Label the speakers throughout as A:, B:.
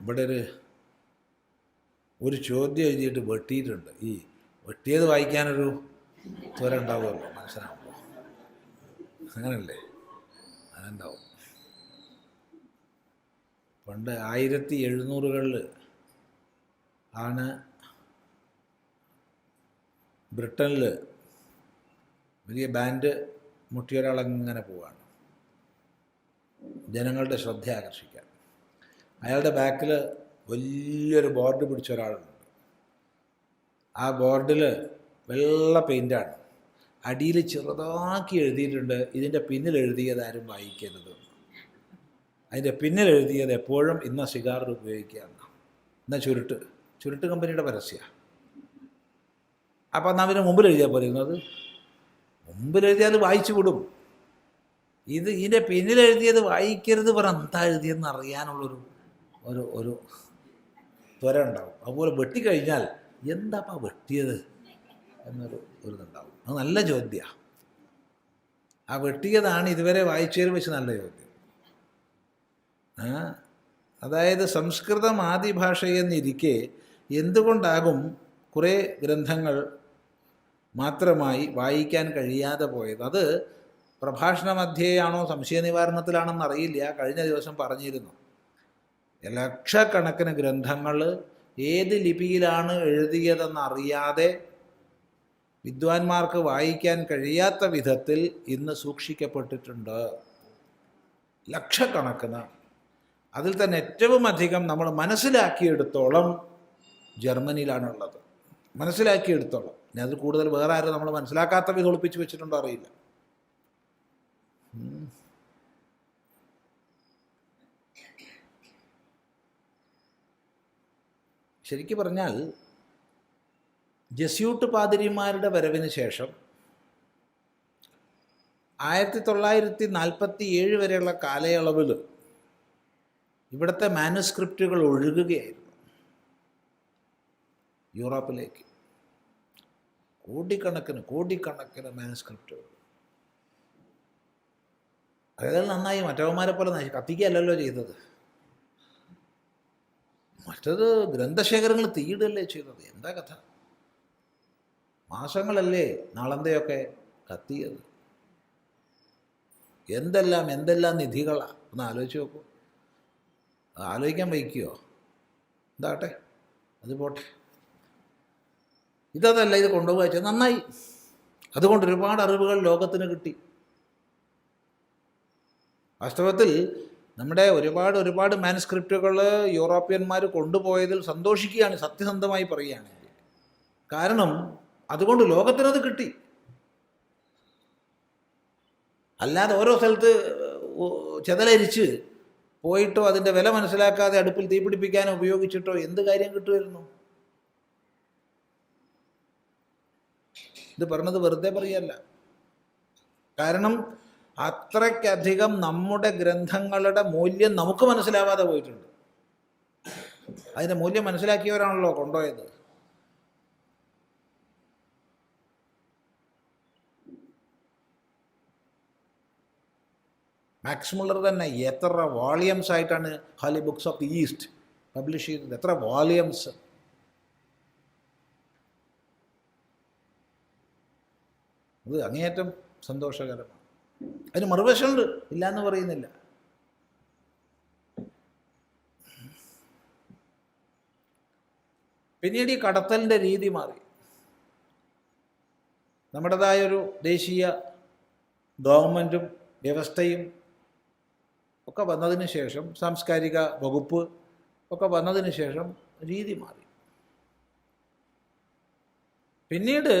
A: ഇവിടെ ഒരു ഒരു ചോദ്യം എഴുതിയിട്ട് വെട്ടിയിട്ടുണ്ട്. ഈ വെട്ടിയത് വായിക്കാനൊരു ത്വര ഉണ്ടാവുമല്ലോ മനസ്സിലാവുമ്പോൾ അങ്ങനല്ലേ? അതുണ്ടാവും പണ്ട് ആയിരത്തി എഴുന്നൂറുകളിൽ ആണ് ബ്രിട്ടനിൽ വലിയ ബാൻഡ് മുട്ടിയൊരാളങ്ങനെ പോവാണ്. ജനങ്ങളുടെ ശ്രദ്ധ ആകർഷിക്കാൻ അയാളുടെ ബാക്കിൽ വലിയൊരു ബോർഡ് പിടിച്ച ഒരാളുണ്ട്. ആ ബോർഡിൽ വെള്ള പെയിന്റാണ് അടിയിൽ ചെറുതാക്കി എഴുതിയിട്ടുണ്ട്. ഇതിന്റെ പിന്നിൽ എഴുതിയത് ആരും വായിക്കരുത്. അതിന്റെ പിന്നിൽ എഴുതിയത് എപ്പോഴും ഇന്ന സിഗാർ ഉപയോഗിക്കുക എന്നാൽ ചുരുട്ട്. ചുരുട്ട് കമ്പനിയുടെ പരസ്യമാണ് അപ്പോൾ എന്നാൽ അവന് മുമ്പിൽ എഴുതിയാൽ പോലെ ഇരുന്നത് മുമ്പിൽ എഴുതിയാൽ വായിച്ചു വിടും ഇത് ഇതിന്റെ പിന്നിൽ എഴുതിയത് വായിക്കരുത് പറ എന്താ എഴുതിയെന്ന് അറിയാനുള്ളൊരു ഒരു ഒരു ത്വര ഉണ്ടാവും. അതുപോലെ വെട്ടിക്കഴിഞ്ഞാൽ എന്താപ്പാ വെട്ടിയത് എന്നൊരു ഒരു ഇതുണ്ടാവും അത് നല്ല ചോദ്യമാണ് ആ വെട്ടിയതാണ് ഇതുവരെ വായിച്ചതിൽ വെച്ച് നല്ല ചോദ്യം. അതായത് സംസ്കൃതം ആദിഭാഷയെന്നിരിക്കെ എന്തുകൊണ്ടാകും കുറേ ഗ്രന്ഥങ്ങൾ മാത്രമായി വായിക്കാൻ കഴിയാതെ പോയത്? അത് പ്രഭാഷണ മധ്യേയാണോ സംശയ നിവാരണത്തിലാണെന്ന് അറിയില്ല കഴിഞ്ഞ ദിവസം പറഞ്ഞിരുന്നു. ലക്ഷക്കണക്കിന് ഗ്രന്ഥങ്ങൾ ഏത് ലിപിയിലാണ് എഴുതിയതെന്നറിയാതെ വിദ്വാൻമാർക്ക് വായിക്കാൻ കഴിയാത്ത വിധത്തിൽ ഇന്ന് സൂക്ഷിക്കപ്പെട്ടിട്ടുണ്ട്. ലക്ഷക്കണക്കിന്. അതിൽ തന്നെ ഏറ്റവും അധികം നമ്മൾ മനസ്സിലാക്കിയെടുത്തോളം ജർമ്മനിയിലാണുള്ളത്. മനസ്സിലാക്കിയെടുത്തോളം. ഇനി അതിൽ കൂടുതൽ വേറെ ആരും നമ്മൾ മനസ്സിലാക്കാത്ത വിധം ഒളിപ്പിച്ച് വെച്ചിട്ടുണ്ടോ അറിയില്ല. ശരിക്കും പറഞ്ഞാൽ ജസ്യൂട്ട് പാതിരിമാരുടെ വരവിന് ശേഷം ആയിരത്തി തൊള്ളായിരത്തി നാൽപ്പത്തി ഏഴ് വരെയുള്ള കാലയളവിൽ ഇവിടുത്തെ മാനുസ്ക്രിപ്റ്റുകൾ ഒഴുകുകയായിരുന്നു യൂറോപ്പിലേക്ക്. കോടിക്കണക്കിന് കോടിക്കണക്കിന് മാനുസ്ക്രിപ്റ്റുകൾ. അതായത് നന്നായി മറ്റവന്മാരെ പോലെ കത്തിക്കുകയല്ലല്ലോ ചെയ്തത്. മറ്റത് ഗ്രന്ഥശേഖരങ്ങൾ തീയിടല്ലേ ചെയ്തത്? എന്താ കഥ? മാസങ്ങളല്ലേ നാളന്തയൊക്കെ കത്തിയത്? എന്തെല്ലാം എന്തെല്ലാം നിധികളാണ് ഒന്ന് ആലോചിച്ച് നോക്കൂ. ആലോചിക്കാൻ വയ്ക്കുമോ എന്താട്ടെ അത് പോട്ടെ. ഇതതല്ല ഇത് കൊണ്ടുപോയി നന്നായി. അതുകൊണ്ട് ഒരുപാട് അറിവുകൾ ലോകത്തിന് കിട്ടി. വാസ്തവത്തിൽ നമ്മുടെ ഒരുപാട് ഒരുപാട് മാനുസ്ക്രിപ്റ്റുകൾ യൂറോപ്യന്മാർ കൊണ്ടുപോയതിൽ സന്തോഷിക്കുകയാണ് സത്യസന്ധമായി പറയുകയാണെങ്കിൽ കാരണം അതുകൊണ്ട് ലോകത്തിനത് കിട്ടി. അല്ലാതെ ഓരോ സ്ഥലത്ത് ചെതലരിച്ച് പോയിട്ടോ അതിന്റെ വില മനസ്സിലാക്കാതെ അടുപ്പിൽ തീപിടിപ്പിക്കാനോ ഉപയോഗിച്ചിട്ടോ എന്ത് കാര്യം കിട്ടുമായിരുന്നു? ഇത് പറഞ്ഞത് വെറുതെ പറയല്ല. കാരണം അത്രയ്ക്കധികം നമ്മുടെ ഗ്രന്ഥങ്ങളുടെ മൂല്യം നമുക്ക് മനസ്സിലാവാതെ പോയിട്ടുണ്ട്. അതിന്റെ മൂല്യം മനസ്സിലാക്കിയവരാണല്ലോ കൊണ്ടുപോയത്. മാക്സ് മുള്ളർ തന്നെ എത്ര വോളിയംസ് ആയിട്ടാണ് holy books of east publish ചെയ്തത്? എത്ര വോളിയംസ്? അത് അങ്ങേയറ്റം സന്തോഷകരമാണ്. അതിന് മറുവശമുണ്ട്. ഇല്ല എന്ന് പറയുന്നില്ല. പിന്നീട് ഈ കടത്തലിന്റെ രീതി മാറി. നമ്മുടേതായൊരു ദേശീയ ഗവൺമെന്റും വ്യവസ്ഥയും ഒക്കെ വന്നതിന് ശേഷം സാംസ്കാരിക വകുപ്പ് ഒക്കെ വന്നതിന് ശേഷം രീതി മാറി. പിന്നീട്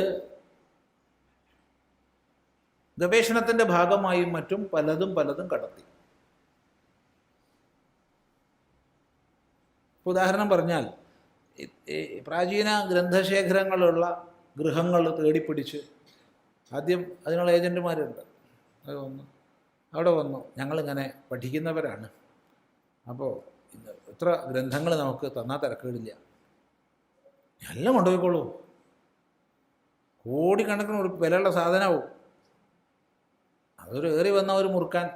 A: ഗവേഷണത്തിന്റെ ഭാഗമായും മറ്റും പലതും പലതും കടത്തി. ഉദാഹരണം പറഞ്ഞാൽ പ്രാചീന ഗ്രന്ഥശേഖരങ്ങളുള്ള ഗൃഹങ്ങൾ തേടിപ്പിടിച്ച് ആദ്യം അതിനുള്ള ഏജന്റുമാരുണ്ട് അത് വന്നു. അവിടെ വന്നു. ഞങ്ങളിങ്ങനെ പഠിക്കുന്നവരാണ്. അപ്പോൾ ഇത്ര ഗ്രന്ഥങ്ങൾ നമുക്ക് തന്നാൽ തിരക്കേടില്ല. എല്ലാം കൊണ്ടുപോയിക്കോളൂ. കോടിക്കണക്കിന് വിലയുള്ള സാധനമാവും. അതൊരു ഏറി വന്ന ഒരു മുറുക്കാൻ.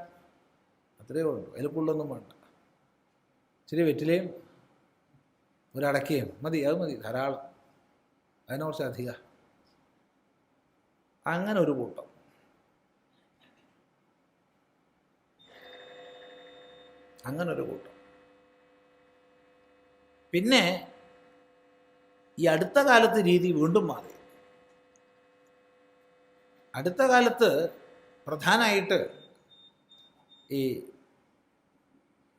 A: അത്രയേ ഉള്ളൂ. അതിൽ കൂടുതലൊന്നും വേണ്ട. ഇച്ചിരി വെറ്റിലയും ഒരടക്കയും മതി അത് മതി. ധാരാളം. അതിനെ കുറച്ച് അധിക. അങ്ങനെ ഒരു കൂട്ടം. അങ്ങനെ ഒരു കൂട്ടം. പിന്നെ ഈ അടുത്ത കാലത്ത് രീതി വീണ്ടും മാറി. അടുത്ത കാലത്ത് പ്രധാനമായിട്ട് ഈ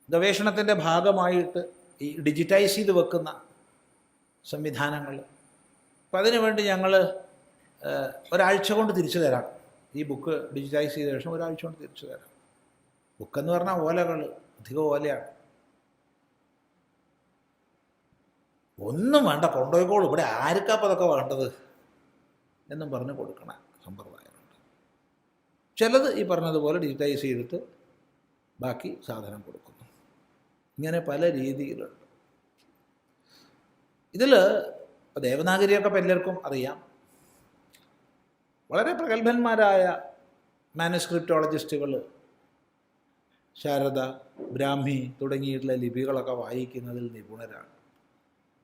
A: ഗവേഷണത്തിന്റെ ഭാഗമായിട്ട് ഈ ഡിജിറ്റൈസ് ചെയ്ത് വെക്കുന്ന സംവിധാനങ്ങൾ. അപ്പം അതിനുവേണ്ടി ഞങ്ങൾ ഒരാഴ്ച കൊണ്ട് തിരിച്ചു തരാം. ഈ ബുക്ക് ഡിജിറ്റൈസ് ചെയ്ത ശേഷം ഒരാഴ്ച കൊണ്ട് തിരിച്ചു തരാം. ബുക്കെന്ന് പറഞ്ഞാൽ ഓലകൾ അധികം ഓലയാണ്. ഒന്നും വേണ്ട കൊണ്ടുപോയിക്കോളൂ ഇവിടെ ആർക്കാപ്പം അതൊക്കെ വേണ്ടത് എന്നും പറഞ്ഞ് കൊടുക്കണം സമ്പ്രദായമുണ്ട് ചിലത് ഈ പറഞ്ഞതുപോലെ ഡിജിറ്റൈസ് ചെയ്തിട്ട് ബാക്കി സാധനം കൊടുക്കുന്നു. ഇങ്ങനെ പല രീതിയിലുണ്ട്. ഇതിൽ ദേവനാഗരിയൊക്കെ എല്ലാവർക്കും അറിയാം. വളരെ പ്രഗത്ഭന്മാരായ മാനുസ്ക്രിപ്റ്റോളജിസ്റ്റുകൾ ശാരദ ബ്രാഹ്മി തുടങ്ങിയിട്ടുള്ള ലിപികളൊക്കെ വായിക്കുന്നതിൽ നിപുണരാണ്.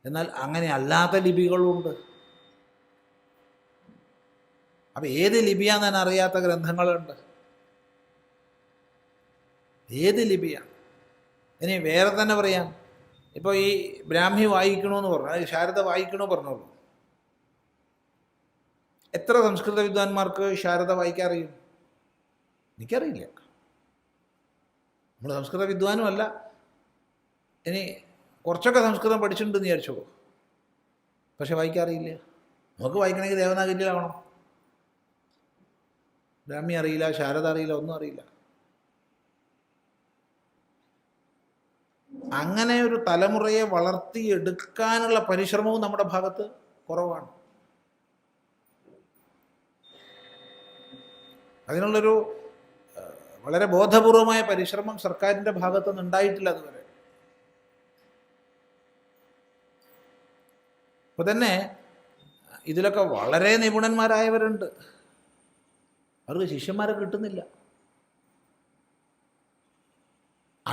A: എന്നാൽ അങ്ങനെ അല്ലാത്ത ലിപികളുണ്ട്. അപ്പം ഏത് ലിപിയാന്ന് തന്നെ അറിയാത്ത ഗ്രന്ഥങ്ങളുണ്ട്? ഏത് ലിപിയാണ് ഇനി വേറെ തന്നെ പറയാം. ഇപ്പോൾ ഈ ബ്രാഹ്മി വായിക്കണമെന്ന് പറഞ്ഞു. അല്ലെങ്കിൽ ശാരദ വായിക്കണോ പറഞ്ഞോളൂ. എത്ര സംസ്കൃത വിദ്വാൻമാർക്ക് ശാരദ വായിക്കാൻ അറിയും? എനിക്കറിയില്ല. നമ്മൾ സംസ്കൃത വിദ്വാനും അല്ല ഇനി കുറച്ചൊക്കെ സംസ്കൃതം പഠിച്ചിട്ടുണ്ടെന്ന് വിചാരിച്ചോ പക്ഷെ വായിക്കാറിയില്ല. നമുക്ക് വായിക്കണമെങ്കിൽ ദേവനാഗരിയിലാവണം ബ്രാഹ്മി അറിയില്ല ശാരദ അറിയില്ല ഒന്നും അറിയില്ല. അങ്ങനെ ഒരു തലമുറയെ വളർത്തിയെടുക്കാനുള്ള പരിശ്രമവും നമ്മുടെ ഭാഗത്ത് കുറവാണ്. അതിനുള്ളൊരു വളരെ ബോധപൂർവമായ പരിശ്രമം സർക്കാരിന്റെ ഭാഗത്തുനിന്ന് ഉണ്ടായിട്ടില്ല അതുവരെ. അപ്പോൾ തന്നെ ഇതിലൊക്കെ വളരെ നിപുണന്മാരായവരുണ്ട്. അവർക്ക് ശിഷ്യന്മാരെ കിട്ടുന്നില്ല.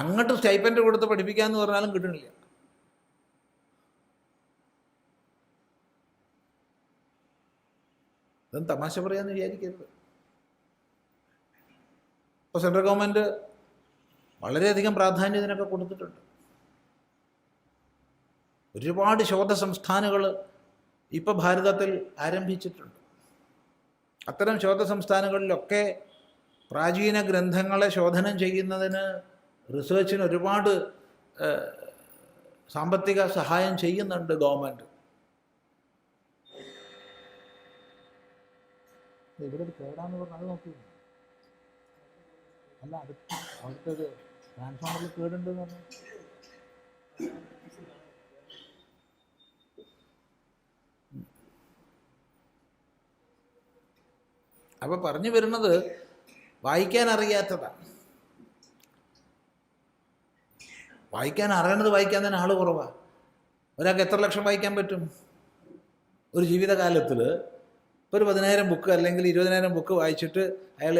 A: അങ്ങോട്ട് സ്റ്റൈപ്പൻഡ് കൊടുത്ത് പഠിപ്പിക്കാമെന്ന് പറഞ്ഞാലും കിട്ടുന്നില്ല. അതും തമാശ പറയാന്ന് വിചാരിക്കരുത്. ഇപ്പോൾ സെൻട്രൽ ഗവൺമെന്റ് വളരെയധികം പ്രാധാന്യം ഇതിനൊക്കെ കൊടുത്തിട്ടുണ്ട്. ഒരുപാട് ശോധ സംസ്ഥാനങ്ങൾ ഇപ്പോൾ ഭാരതത്തിൽ ആരംഭിച്ചിട്ടുണ്ട്. അത്തരം ശോധ സംസ്ഥാനങ്ങളിലൊക്കെ പ്രാചീന ഗ്രന്ഥങ്ങളെ ശോധനം ചെയ്യുന്നതിന് റിസർച്ചിന് ഒരുപാട് സാമ്പത്തിക സഹായം ചെയ്യുന്നുണ്ട് ഗവൺമെന്റ് ഇവിടെ ഒരു കേടാന്ന് പറഞ്ഞാൽ അത് നോക്കി. അല്ല അടുത്ത അവിടുത്തെ ട്രാൻസ്ഫോമറിൽ കേടുണ്ടെന്ന് പറഞ്ഞു. അപ്പോൾ പറഞ്ഞു വരുന്നത് വായിക്കാൻ അറിയാത്തതാണ് വായിക്കാൻ അറിയണത് വായിക്കാൻ തന്നെ ആൾ കുറവാണ് ഒരാൾക്ക് എത്ര ലക്ഷം വായിക്കാൻ പറ്റും? ഒരു ജീവിതകാലത്തിൽ ഇപ്പോൾ ഒരു പതിനായിരം ബുക്ക് അല്ലെങ്കിൽ ഇരുപതിനായിരം ബുക്ക് വായിച്ചിട്ട് അയാൾ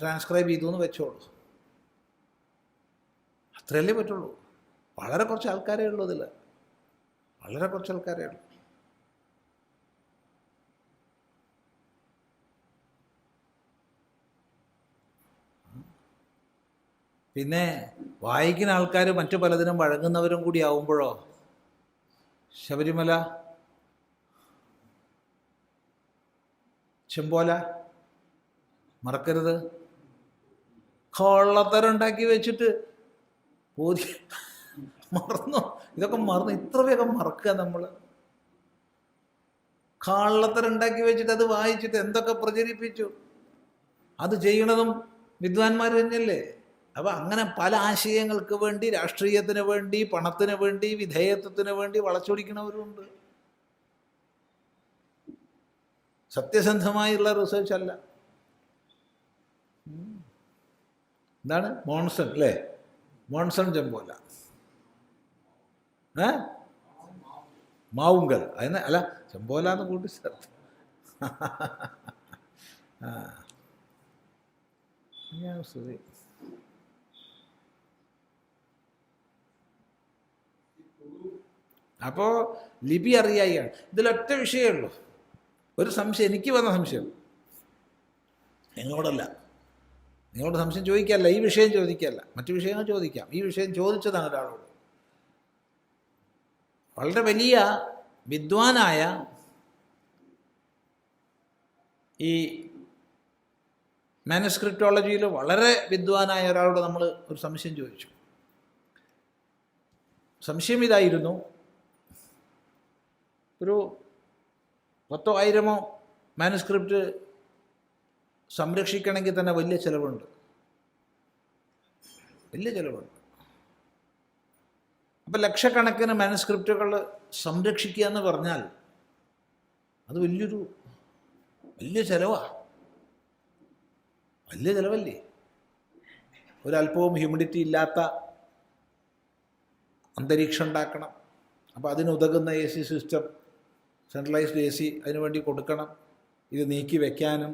A: ട്രാൻസ്ക്രൈബ് ചെയ്തു എന്ന് വെച്ചോളൂ. അത്രയല്ലേ പറ്റുള്ളൂ. വളരെ കുറച്ച് ആൾക്കാരേ ഉള്ളൂ വളരെ കുറച്ച് ആൾക്കാരേ ഉള്ളൂ. പിന്നെ വായിക്കുന്ന ആൾക്കാർ മറ്റു പലതിനും വഴങ്ങുന്നവരും കൂടി ആവുമ്പോഴോ? ശബരിമല ചെമ്പോല മറക്കരുത്. കൊള്ളത്തരുണ്ടാക്കി വെച്ചിട്ട് പോതി. മറന്നു. ഇതൊക്കെ മറന്നു. ഇത്ര വേഗം മറക്കുക നമ്മൾ കള്ളത്തരം ഉണ്ടാക്കി വെച്ചിട്ട് അത് വായിച്ചിട്ട് എന്തൊക്കെ പ്രചരിപ്പിച്ചു? അത് ചെയ്യണതും വിദ്വാൻമാർ തന്നെയല്ലേ? അപ്പം അങ്ങനെ പല ആശയങ്ങൾക്ക് വേണ്ടി രാഷ്ട്രീയത്തിന് വേണ്ടി പണത്തിന് വേണ്ടി വിധേയത്വത്തിന് വേണ്ടി വളച്ചൊടിക്കണവരുണ്ട് സത്യസന്ധമായുള്ള റിസർച്ച് അല്ല. എന്താണ്? മോൺസൺ അല്ലേ? മോൺസൺ ചെമ്പോല ഏ? മാവുങ്കൽ. അതിന് അല്ല ചെമ്പോല എന്ന് കൂട്ടി ചേർത്ത്. ഞാൻ ശ്രുതി അപ്പോൾ ലിപി അറിയായിയാണ്. ഇതിലൊറ്റ വിഷയമേ ഉള്ളൂ. ഒരു സംശയം എനിക്ക് വന്ന സംശയം. നിങ്ങളോടല്ല. നിങ്ങളോട് സംശയം ചോദിക്കല്ല ഈ വിഷയം ചോദിക്കല്ല മറ്റു വിഷയങ്ങൾ ചോദിക്കാം. ഈ വിഷയം ചോദിച്ചതാണ് ഒരാളോട്. വളരെ വലിയ വിദ്വാനായ ഈ മാനസ്ക്രിപ്റ്റോളജിയിൽ വളരെ വിദ്വാനായ ഒരാളോട് നമ്മൾ ഒരു സംശയം ചോദിച്ചു. സംശയം ഇതായിരുന്നു ഒരു പത്തോ ആയിരമോ മാനുസ്ക്രിപ്റ്റ് സംരക്ഷിക്കണമെങ്കിൽ തന്നെ വലിയ ചിലവുണ്ട്. വലിയ ചിലവുണ്ട്. അപ്പം ലക്ഷക്കണക്കിന് മാനുസ്ക്രിപ്റ്റുകൾ സംരക്ഷിക്കുക എന്ന് പറഞ്ഞാൽ അത് വലിയൊരു വലിയ ചിലവാണ് വലിയ ചിലവല്ലേ? ഒരല്പവും ഹ്യൂമിഡിറ്റി ഇല്ലാത്ത അന്തരീക്ഷം ഉണ്ടാക്കണം. അപ്പോൾ അതിനുതകുന്ന A C system centralised A C അതിനുവേണ്ടി കൊടുക്കണം. ഇത് നീക്കി വെക്കാനും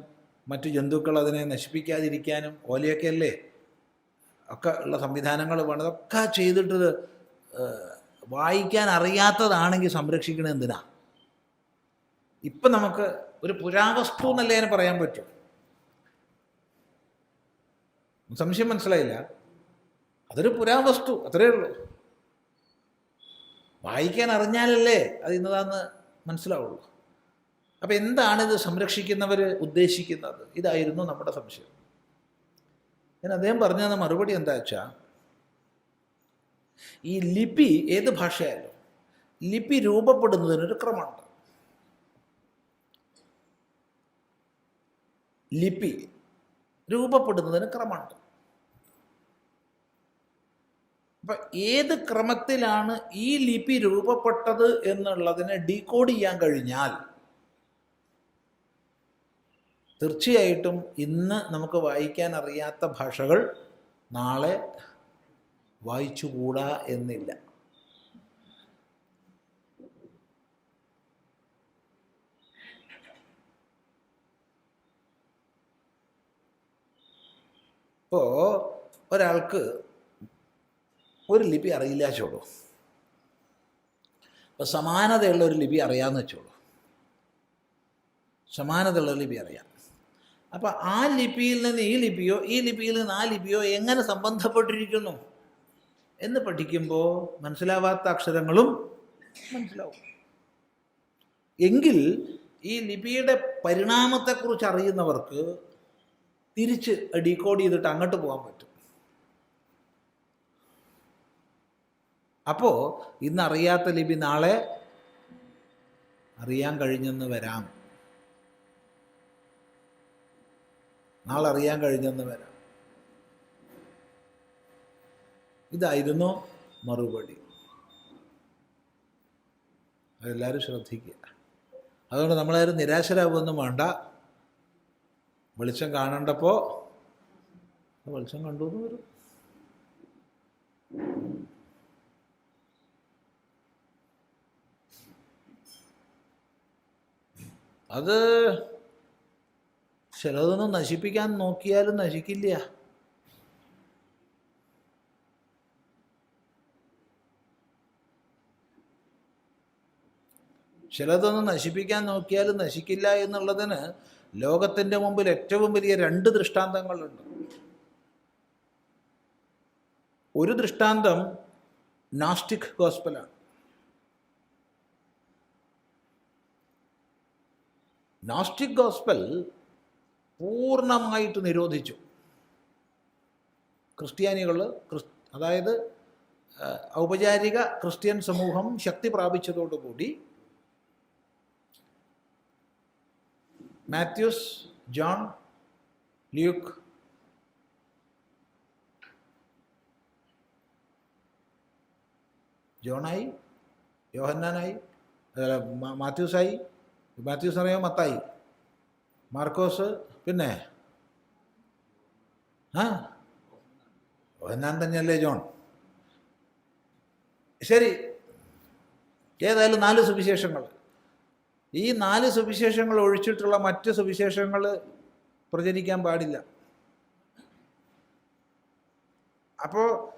A: മറ്റു ജന്തുക്കൾ അതിനെ നശിപ്പിക്കാതിരിക്കാനും ഓലയൊക്കെ അല്ലേ? ഒക്കെ ഉള്ള സംവിധാനങ്ങൾ വേണം. അതൊക്കെ ചെയ്തിട്ടത് വായിക്കാൻ അറിയാത്തതാണെങ്കിൽ സംരക്ഷിക്കണത് എന്തിനാ? ഇപ്പം നമുക്ക് ഒരു പുരാവസ്തു എന്നല്ലേ അതിന് പറയാൻ പറ്റും. സംശയം മനസ്സിലായില്ല? അതൊരു പുരാവസ്തു അത്രയേ ഉള്ളൂ. വായിക്കാൻ അറിഞ്ഞാലല്ലേ അത് ഇന്നതാന്ന് മനസ്സിലാവുള്ളൂ. അപ്പം എന്താണിത് സംരക്ഷിക്കുന്നവർ ഉദ്ദേശിക്കുന്നത്? ഇതായിരുന്നു നമ്മുടെ സംശയം. ഞാൻ അദ്ദേഹം പറഞ്ഞ മറുപടി എന്താ വെച്ചാൽ ഈ ലിപി ഏത് ഭാഷയായാലും ലിപി രൂപപ്പെടുന്നതിനൊരു ക്രമമുണ്ട്. ലിപി രൂപപ്പെടുന്നതിന് ക്രമമുണ്ട്. അപ്പൊ ഏത് ക്രമത്തിലാണ് ഈ ലിപി രൂപപ്പെട്ടത് എന്നുള്ളതിനെ ഡീകോഡ് ചെയ്യാൻ കഴിഞ്ഞാൽ തീർച്ചയായിട്ടും ഇന്ന് നമുക്ക് വായിക്കാൻ അറിയാത്ത ഭാഷകൾ നാളെ വായിച്ചുകൂടാ എന്നില്ല. ഇപ്പോൾ ഒരാൾക്ക് ഒരു ലിപി അറിയില്ല വെച്ചോളൂ അപ്പോൾ സമാനതയുള്ള ഒരു ലിപി അറിയാമെന്ന് വെച്ചോളൂ. സമാനതയുള്ള ലിപി അറിയാം. അപ്പോൾ ആ ലിപിയിൽ നിന്ന് ഈ ലിപിയോ ഈ ലിപിയിൽ നിന്ന് ആ ലിപിയോ എങ്ങനെ സംബന്ധപ്പെട്ടിരിക്കുന്നു? എന്ന് പഠിക്കുമ്പോൾ മനസ്സിലാവാത്ത അക്ഷരങ്ങളും മനസ്സിലാവും. എങ്കിൽ ഈ ലിപിയുടെ പരിണാമത്തെക്കുറിച്ച് അറിയുന്നവർക്ക് തിരിച്ച് ഡീകോഡ് ചെയ്തിട്ട് അങ്ങോട്ട് പോകാൻ പറ്റും. അപ്പോൾ ഇന്നറിയാത്ത ലിപി നാളെ അറിയാൻ കഴിഞ്ഞെന്ന് വരാം. നാളെ അറിയാൻ കഴിഞ്ഞെന്ന് വരാം. ഇതായിരുന്നു മറുപടി. അതെല്ലാവരും ശ്രദ്ധിക്കുക. അതുകൊണ്ട് നമ്മളാരും നിരാശരാകുമൊന്നും വേണ്ട. വെളിച്ചം കാണണ്ടപ്പോൾ വെളിച്ചം കണ്ടു എന്ന് വരും. അത് ചിലതൊന്നും നശിപ്പിക്കാൻ നോക്കിയാലും നശിക്കില്ല. ചിലതൊന്നും നശിപ്പിക്കാൻ നോക്കിയാലും നശിക്കില്ല എന്നുള്ളതിന് ലോകത്തിന്റെ മുമ്പിൽ ഏറ്റവും വലിയ രണ്ട് ദൃഷ്ടാന്തങ്ങളുണ്ട്. ഒരു ദൃഷ്ടാന്തം നാസ്റ്റിക് ഗോസ്പലാണ്. നാസ്റ്റിക് ഗോസ്പൽ പൂർണമായിട്ട് നിരോധിച്ചു. ക്രിസ്ത്യാനികൾ ക്രിസ് അതായത് ഔപചാരിക ക്രിസ്ത്യൻ സമൂഹം ശക്തി പ്രാപിച്ചതോടുകൂടി മാത്യൂസ് ജോൺ ല്യൂക്ക് ജോണായി യോഹന്നാനായി മാത്യൂസായി മാത്യൂസ് അറിയാമോ മത്തായി. മാർക്കോസ് പിന്നെ? ആ? തന്നെയല്ലേ ജോൺ? ശരി. ഏതായാലും നാല് സുവിശേഷങ്ങൾ. ഈ നാല് സുവിശേഷങ്ങൾ ഒഴിച്ചിട്ടുള്ള മറ്റ് സുവിശേഷങ്ങൾ പ്രചരിക്കാൻ പാടില്ല. അപ്പോൾ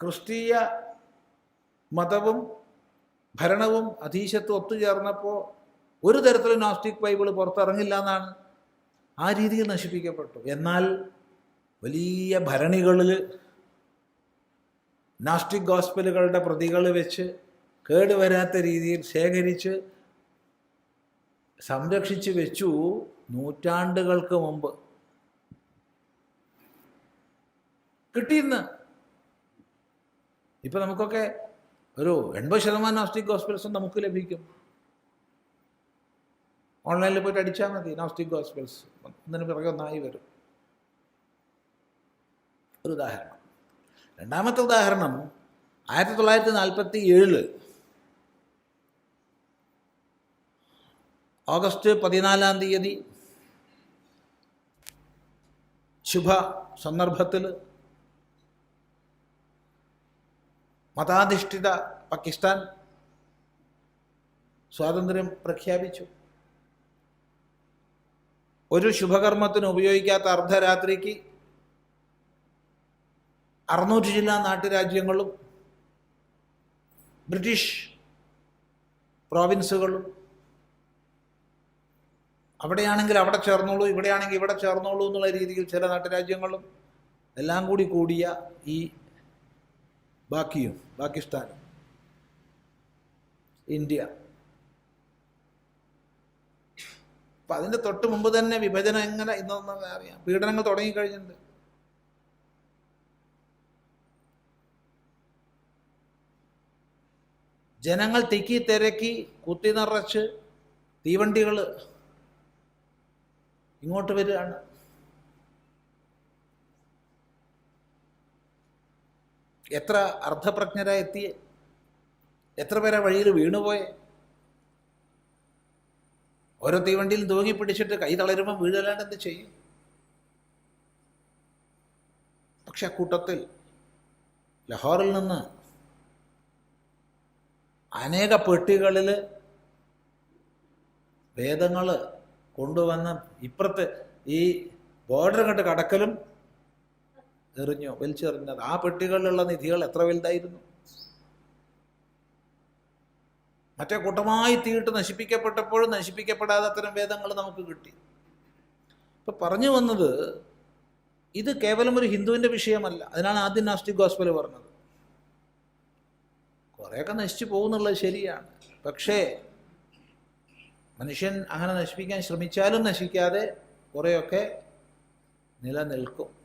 A: ക്രിസ്തീയ മതവും ഭരണവും അധീശത്വം ഒത്തുചേർന്നപ്പോൾ ഒരു തരത്തിലും നോസ്റ്റിക് ബൈബിൾ പുറത്തിറങ്ങില്ല എന്നാണ്. ആ രീതിയിൽ നശിപ്പിക്കപ്പെട്ടു. എന്നാൽ വലിയ ഭരണികളിൽ നാസ്റ്റിക് ഗോസ്പലുകളുടെ പ്രതികൾ വെച്ച് കേടുവരാത്ത രീതിയിൽ ശേഖരിച്ച് സംരക്ഷിച്ച് വെച്ചു നൂറ്റാണ്ടുകൾക്ക് മുമ്പ്. കിട്ടിയിന്ന്. ഇപ്പം നമുക്കൊക്കെ ഒരു എൺപത് ശതമാനം നാസ്റ്റിക് ഗോസ്പൽസും നമുക്ക് ലഭിക്കും. ഓൺലൈനിൽ പോയിട്ട് അടിച്ചാൽ മതി. നോസ്റ്റിക് ഗോസ്പൽസ് ഒന്നിന് പിറകെ ഒന്നായി വരും. ഒരു ഉദാഹരണം. രണ്ടാമത്തെ ഉദാഹരണം ആയിരത്തി തൊള്ളായിരത്തി നാൽപ്പത്തി ഏഴിൽ ഓഗസ്റ്റ് പതിനാലാം തീയതി ശുഭ സന്ദർഭത്തിൽ മതാധിഷ്ഠിത പാകിസ്ഥാൻ സ്വാതന്ത്ര്യം പ്രഖ്യാപിച്ചു. ഒരു ശുഭകർമ്മത്തിന് ഉപയോഗിക്കാത്ത അർദ്ധരാത്രിക്ക് അറുന്നൂറ്റി ജില്ലാ നാട്ടുരാജ്യങ്ങളും ബ്രിട്ടീഷ് പ്രോവിൻസുകളും അവിടെയാണെങ്കിൽ അവിടെ ചേർന്നോളൂ ഇവിടെയാണെങ്കിൽ ഇവിടെ ചേർന്നോളൂ എന്നുള്ള രീതിയിൽ ചില നാട്ടുരാജ്യങ്ങളും എല്ലാം കൂടി കൂടിയ ഈ ബാക്കിയും പാകിസ്ഥാനും ഇന്ത്യ അപ്പം അതിന്റെ തൊട്ട് മുമ്പ് തന്നെ വിഭജനം എങ്ങനെ ഇന്നൊന്നും അറിയാം. പീഡനങ്ങൾ തുടങ്ങിക്കഴിഞ്ഞിട്ടുണ്ട്. ജനങ്ങൾ തിക്കി തിരക്കി കുത്തി നിറച്ച് തീവണ്ടികൾ ഇങ്ങോട്ട് വരികയാണ്. എത്ര അർദ്ധപ്രജ്ഞരായി എത്തിയേ? എത്ര പേരെ വഴിയിൽ വീണുപോയെ? ഓരോ തീവണ്ടിയിൽ തൂങ്ങി പിടിച്ചിട്ട് കൈ തളരുമ്പോൾ വീഴലാണ്ട് എന്ത് ചെയ്യും? പക്ഷെ ആ കൂട്ടത്തിൽ ലഹോറിൽ നിന്ന് അനേക പെട്ടികളിൽ വേദങ്ങൾ കൊണ്ടുവന്ന് ഇപ്പുറത്ത് ഈ ബോർഡർ കണ്ട് കടക്കലും എറിഞ്ഞു വലിച്ചെറിഞ്ഞത്. ആ പെട്ടികളിലുള്ള നിധികൾ എത്ര വലുതായിരുന്നു? മറ്റേ കൂട്ടമായി തീയിട്ട് നശിപ്പിക്കപ്പെട്ടപ്പോഴും നശിപ്പിക്കപ്പെടാതെ അത്തരം വേദങ്ങൾ നമുക്ക് കിട്ടി. ഇപ്പൊ പറഞ്ഞു വന്നത് ഇത് കേവലം ഒരു ഹിന്ദുവിന്റെ വിഷയമല്ല. അതിനാണ് ആദ്യം നാസ്റ്റിക് ഗോസ്പൽ പറഞ്ഞത്. കുറേയൊക്കെ നശിച്ചു പോകുന്നുള്ളത് ശരിയാണ്. പക്ഷേ മനുഷ്യൻ അങ്ങനെ നശിപ്പിക്കാൻ ശ്രമിച്ചാലും നശിക്കാതെ കുറേയൊക്കെ നിലനിൽക്കും.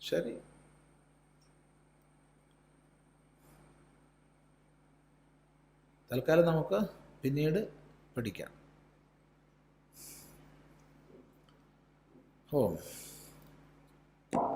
A: ശരി. തൽക്കാലം നമുക്ക് പിന്നീട് പഠിക്കാം. ഓ